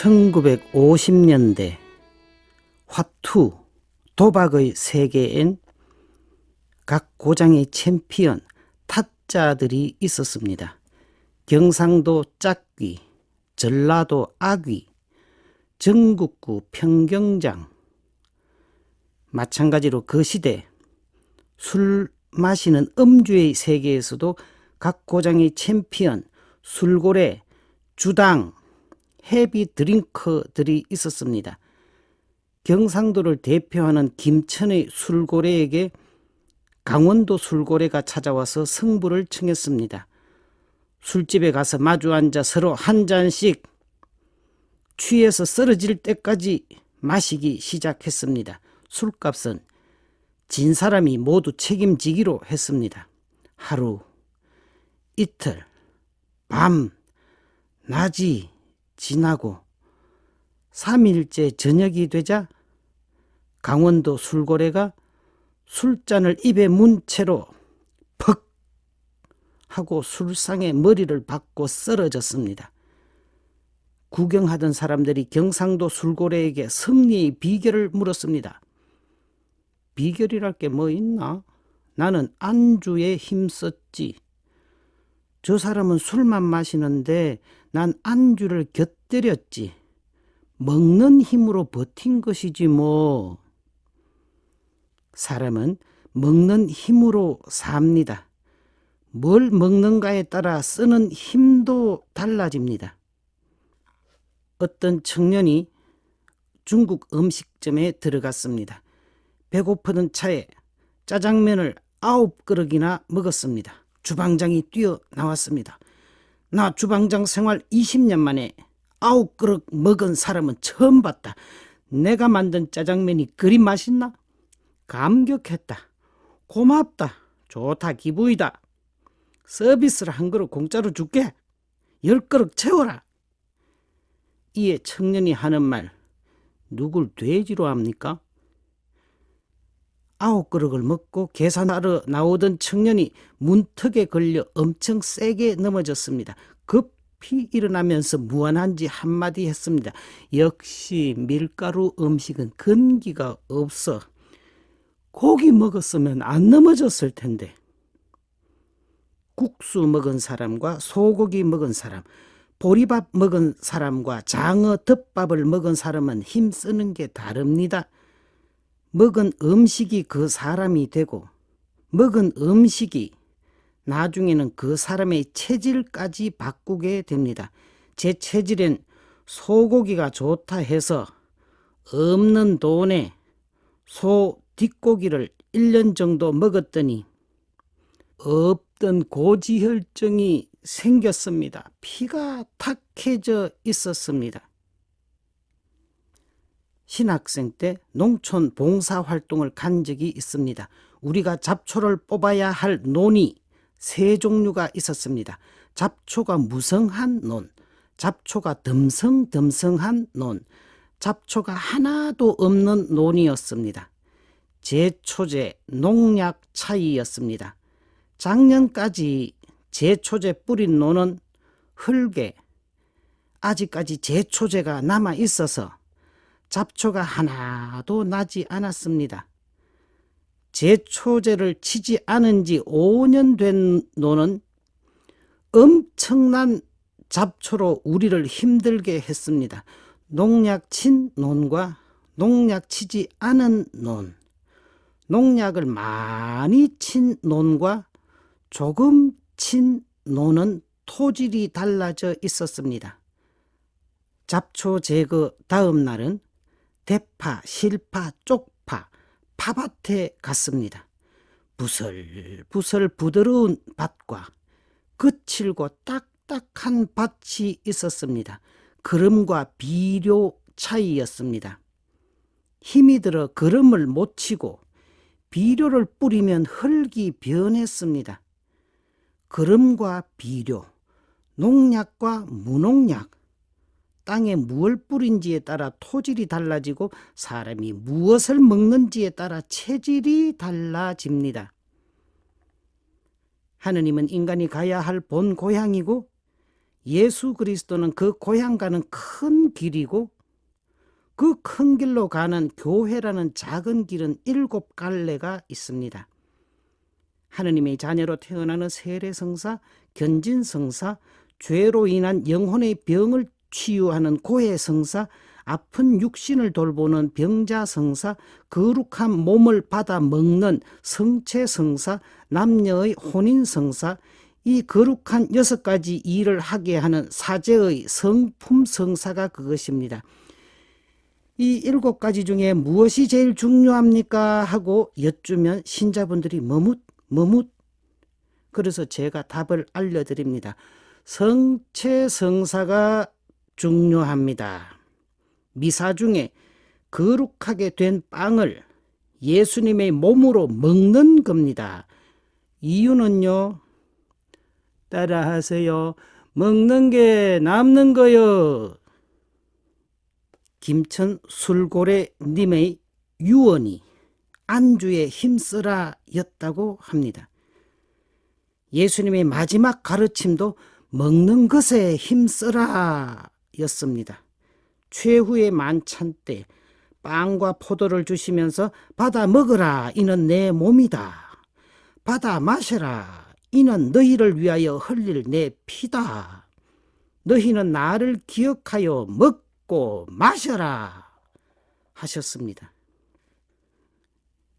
1950년대 화투 도박의 세계엔 각 고장의 챔피언 타짜들이 있었습니다. 경상도 짝귀, 전라도 악귀, 전국구 평경장 마찬가지로 그 시대 술 마시는 음주의 세계에서도 각 고장의 챔피언 술고래, 주당, 헤비 드링커들이 있었습니다. 경상도를 대표하는 김천의 술고래에게 강원도 술고래가 찾아와서 승부를 청했습니다. 술집에 가서 마주 앉아 서로 한 잔씩 취해서 쓰러질 때까지 마시기 시작했습니다. 술값은 진 사람이 모두 책임지기로 했습니다. 하루, 이틀, 밤, 낮이 지나고 3일째 저녁이 되자 강원도 술고래가 술잔을 입에 문 채로 퍽 하고 술상에 머리를 박고 쓰러졌습니다. 구경하던 사람들이 경상도 술고래에게 승리의 비결을 물었습니다. 비결이랄 게 뭐 있나? 나는 안주에 힘썼지. 저 사람은 술만 마시는데 난 안주를 곁들였지. 먹는 힘으로 버틴 것이지 뭐. 사람은 먹는 힘으로 삽니다. 뭘 먹는가에 따라 쓰는 힘도 달라집니다. 어떤 청년이 중국 음식점에 들어갔습니다. 배고프던 차에 짜장면을 아홉 그릇이나 먹었습니다. 주방장이 뛰어 나왔습니다. 나 주방장 생활 20년 만에 아홉 그릇 먹은 사람은 처음 봤다. 내가 만든 짜장면이 그리 맛있나? 감격했다. 고맙다. 좋다 기부이다. 서비스를 한 그릇 공짜로 줄게. 열 그릇 채워라. 이에 청년이 하는 말, 누굴 돼지로 합니까? 아홉 그릇을 먹고 계산하러 나오던 청년이 문턱에 걸려 엄청 세게 넘어졌습니다. 급히 일어나면서 무한한지 한마디 했습니다. 역시 밀가루 음식은 근기가 없어. 고기 먹었으면 안 넘어졌을 텐데. 국수 먹은 사람과 소고기 먹은 사람, 보리밥 먹은 사람과 장어 덮밥을 먹은 사람은 힘쓰는 게 다릅니다. 먹은 음식이 그 사람이 되고 먹은 음식이 나중에는 그 사람의 체질까지 바꾸게 됩니다. 제 체질엔 소고기가 좋다 해서 없는 돈에 소 뒷고기를 1년 정도 먹었더니 없던 고지혈증이 생겼습니다. 피가 탁해져 있었습니다. 신학생 때 농촌 봉사 활동을 간 적이 있습니다. 우리가 잡초를 뽑아야 할 논이 세 종류가 있었습니다. 잡초가 무성한 논, 잡초가 듬성듬성한 논, 잡초가 하나도 없는 논이었습니다. 제초제 농약 차이였습니다. 작년까지 제초제 뿌린 논은 흙에 아직까지 제초제가 남아 있어서 잡초가 하나도 나지 않았습니다. 제 초제를 치지 않은 지 5년 된 노는 엄청난 잡초로 우리를 힘들게 했습니다. 농약 친 논과 농약 치지 않은 논, 농약을 많이 친 논과 조금 친 논은 토질이 달라져 있었습니다. 잡초 제거 다음 날은 대파, 실파, 쪽파, 파밭에 갔습니다. 부슬부슬 부드러운 밭과 거칠고 딱딱한 밭이 있었습니다. 그름과 비료 차이였습니다. 힘이 들어 그름을 못 치고 비료를 뿌리면 흙이 변했습니다. 그름과 비료, 농약과 무농약, 땅에 무엇을 뿌린지에 따라 토질이 달라지고 사람이 무엇을 먹는지에 따라 체질이 달라집니다. 하느님은 인간이 가야 할 본 고향이고 예수 그리스도는 그 고향 가는 큰 길이고 그 큰 길로 가는 교회라는 작은 길은 일곱 갈래가 있습니다. 하느님의 자녀로 태어나는 세례성사, 견진성사, 죄로 인한 영혼의 병을 치유하는 고해성사, 아픈 육신을 돌보는 병자성사, 거룩한 몸을 받아 먹는 성체성사, 남녀의 혼인성사, 이 거룩한 여섯 가지 일을 하게 하는 사제의 성품성사가 그것입니다. 이 일곱 가지 중에 무엇이 제일 중요합니까? 하고 여쭈면 신자분들이 머뭇 머뭇 그래서 제가 답을 알려드립니다. 성체성사가 중요합니다. 미사 중에 거룩하게 된 빵을 예수님의 몸으로 먹는 겁니다. 이유는요. 따라하세요. 먹는 게 남는 거요. 김천 술고래 님의 유언이 안주에 힘쓰라 였다고 합니다. 예수님의 마지막 가르침도 먹는 것에 힘쓰라 였습니다. 최후의 만찬 때 빵과 포도를 주시면서 받아 먹으라 이는 내 몸이다. 받아 마셔라 이는 너희를 위하여 흘릴 내 피다. 너희는 나를 기억하여 먹고 마셔라 하셨습니다.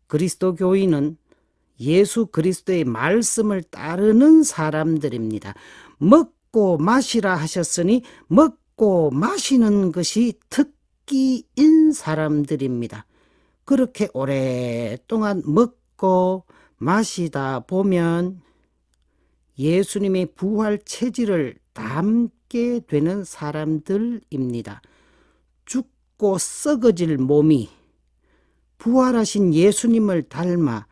그리스도 교인은 예수 그리스도의 말씀을 따르는 사람들입니다. 먹고 마시라 하셨으니 먹 고 마시는 것이 특기인 사람들입니다. 그렇게 오랫동안 먹고 마시다 보면 예수님의 부활 체질을 담게 되는 사람들입니다. 죽고 썩어질 몸이 부활하신 예수님을 닮아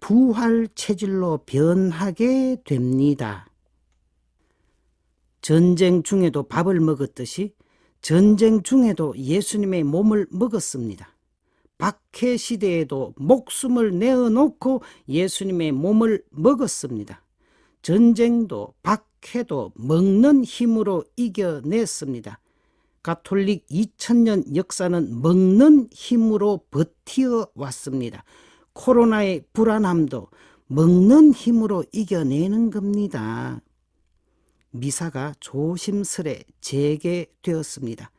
부활 체질로 변하게 됩니다. 전쟁 중에도 밥을 먹었듯이 전쟁 중에도 예수님의 몸을 먹었습니다. 박해 시대에도 목숨을 내어놓고 예수님의 몸을 먹었습니다. 전쟁도 박해도 먹는 힘으로 이겨냈습니다. 가톨릭 2000년 역사는 먹는 힘으로 버티어 왔습니다. 코로나의 불안함도 먹는 힘으로 이겨내는 겁니다. 미사가 조심스레 재개되었습니다.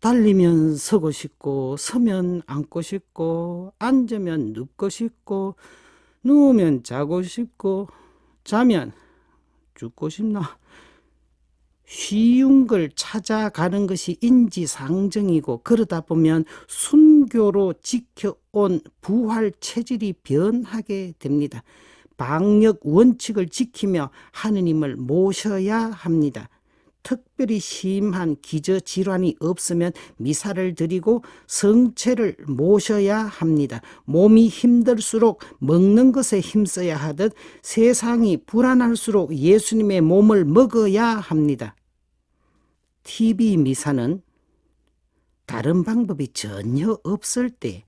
달리면 서고 싶고, 서면 앉고 싶고, 앉으면 눕고 싶고, 누우면 자고 싶고, 자면 죽고 싶나? 쉬운 걸 찾아가는 것이 인지상정이고 그러다 보면 순교로 지켜온 부활 체질이 변하게 됩니다. 방역 원칙을 지키며 하느님을 모셔야 합니다. 특별히 심한 기저 질환이 없으면 미사를 드리고 성체를 모셔야 합니다. 몸이 힘들수록 먹는 것에 힘써야 하듯 세상이 불안할수록 예수님의 몸을 먹어야 합니다. TV 미사는 다른 방법이 전혀 없을 때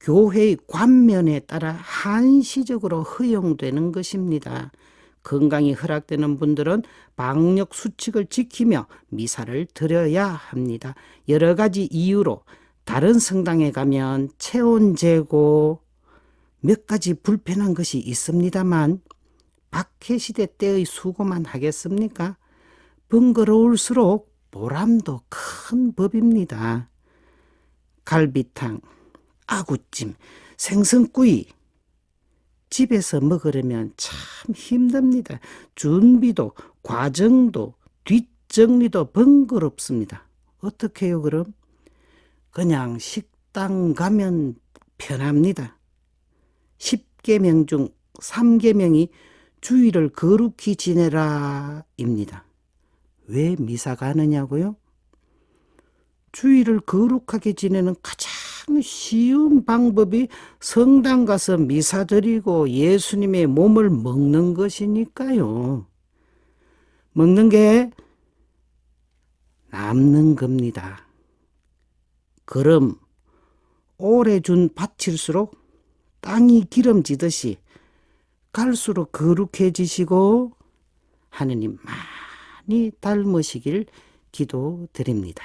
교회의 관면에 따라 한시적으로 허용되는 것입니다. 건강이 허락되는 분들은 방역 수칙을 지키며 미사를 드려야 합니다. 여러 가지 이유로 다른 성당에 가면 체온 재고 몇 가지 불편한 것이 있습니다만 박해 시대 때의 수고만 하겠습니까? 번거로울수록 보람도 큰 법입니다. 갈비탕, 아구찜, 생선구이 집에서 먹으려면 참 힘듭니다. 준비도 과정도 뒷정리도 번거롭습니다. 어떻게 해요 그럼? 그냥 식당 가면 편합니다. 10계명 중 3계명이 주의를 거룩히 지내라 입니다. 왜 미사 가느냐고요? 주의를 거룩하게 지내는 가장 쉬운 방법이 성당 가서 미사 드리고 예수님의 몸을 먹는 것이니까요. 먹는 게 남는 겁니다. 그럼 오래 준 밭일수록 땅이 기름지듯이 갈수록 거룩해지시고 하느님 많이 닮으시길 기도드립니다.